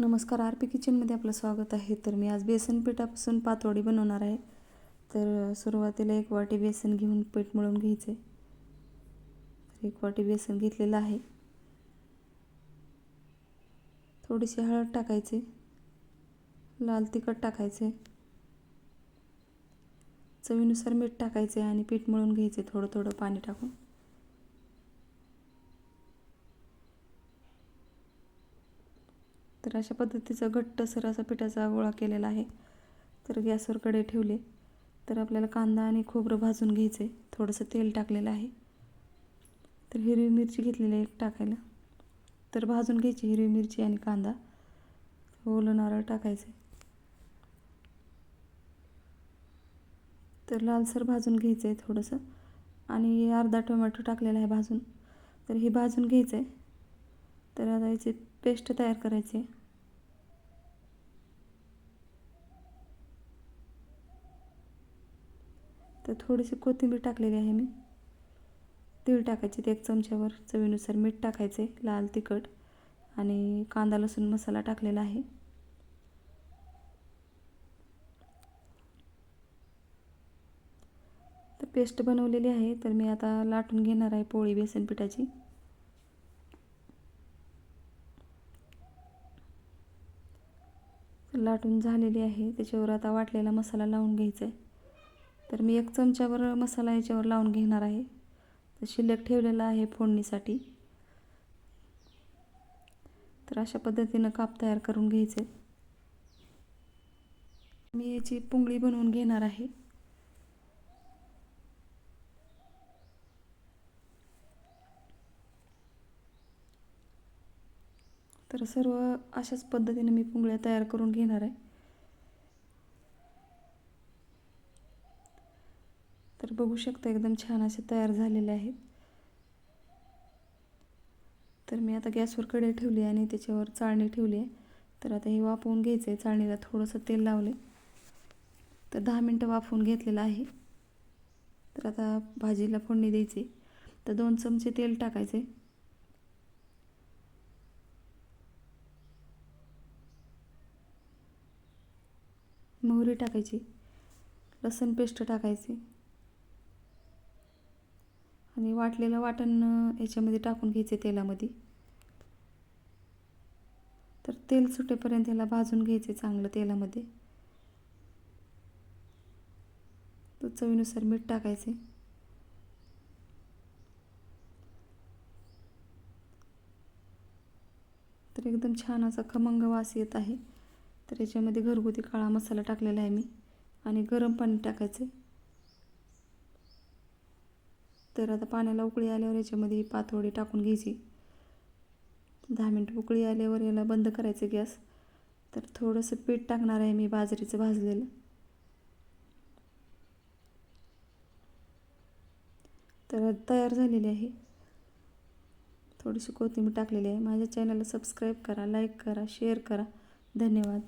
नमस्कार R P किचनमध्ये आपलं स्वागत आहे. तर मी आज बेसन पिठापासून पातोडी बनवणार आहे. तर सुरुवातीला एक वाटी बेसन घेऊन पीठ मळून घ्यायचे. तर एक वाटी बेसन घेतलेलं आहे. थोडीशी हळद टाकायची. लाल तिखट टाकायचे. चवीनुसार मीठ टाकायचे आणि पीठ मळून घ्यायचे थोडं थोडं पाणी टाकून. तर अशा पद्धतीचा घट्टसर असा पिठाचा गोळा केलेला आहे. तर गॅसवर कडे ठेवले. तर आपल्याला कांदा आणि खोबरं भाजून घ्यायचं आहे थोडंसं तेल टाकलेलं आहे. तर हिरवी मिरची घेतलेली आहे टाकायला. तर भाजून घ्यायची हिरवी मिरची आणि कांदा. ओलं नारळ टाकायचे तर लालसर भाजून घ्यायचं आहे थोडंसं. आणि अर्धा टोमॅटो टाकलेला आहे भाजून. तर हे भाजून घ्यायचं आहे तर आता याची पेस्ट तयार करायचे. तर थोडीशी कोथिंबीर टाकलेली आहे मी. तीळ टाकायची ते एक चमच्यावर. चवीनुसार मीठ टाकायचे लाल तिखट आणि कांदा लसूण मसाला टाकलेला आहे. तर पेस्ट बनवलेली आहे. तर मी आता लाटून घेणार आहे पोळी बेसन पिठाची. लाटून झालेली आहे. त्याच्यावर आता वाटलेला मसाला लावून घ्यायचा आहे. तर मी एक चमच्यावर मसाला याच्यावर लावून घेणार आहे. तर शिल्लक ठेवलेला आहे फोडणीसाठी. तर अशा पद्धतीनं काप तयार करून घ्यायचे. मी याची पुंगळी बनवून घेणार आहे. तर सर्व अशाच पद्धतीने मी पुंगळ्या तयार करून घेणार आहे. तर बघू शकता एकदम छान असे तयार झालेले आहेत. तर मी आता गॅसवर कढई ठेवली आणि त्याच्यावर चाळणी ठेवली आहे. तर आता हे वाफवून घ्यायचं आहे चाळणीला थोडंसं तेल लावले तर दहा मिनटं वाफवून घेतलेलं आहे. तर आता भाजीला फोडणी द्यायची. तर दोन चमचे तेल टाकायचे मोहरी टाकायची. लसूण पेस्ट टाकायची. आणि वाटलेलं वाटण याच्यामध्ये टाकून घ्यायचे तेलामध्ये. तर तेल सुटेपर्यंत याला भाजून घ्यायचे चांगलं तेलामध्ये. तर चवीनुसार मीठ टाकायचे. तर एकदम छान असा खमंग वास येत आहे. तर याच्यामध्ये घरगुती काळा मसाला टाकलेला आहे मी आणि गरम पाणी टाकायचे तर आता पाण्याला उकळी आल्यावर याच्यामध्ये पातोडी टाकून घ्यायची. दहा मिनटं उकळी आल्यावर याला बंद करायचं गॅस. तर थोडंसं पीठ टाकणार आहे मी बाजरीचं भाजलेलं. तर तयार झालेली आहे. थोडीशी कोथिंबीर टाकलेली आहे. माझ्या चॅनलला सबस्क्राईब करा लाईक करा शेअर करा. धन्यवाद.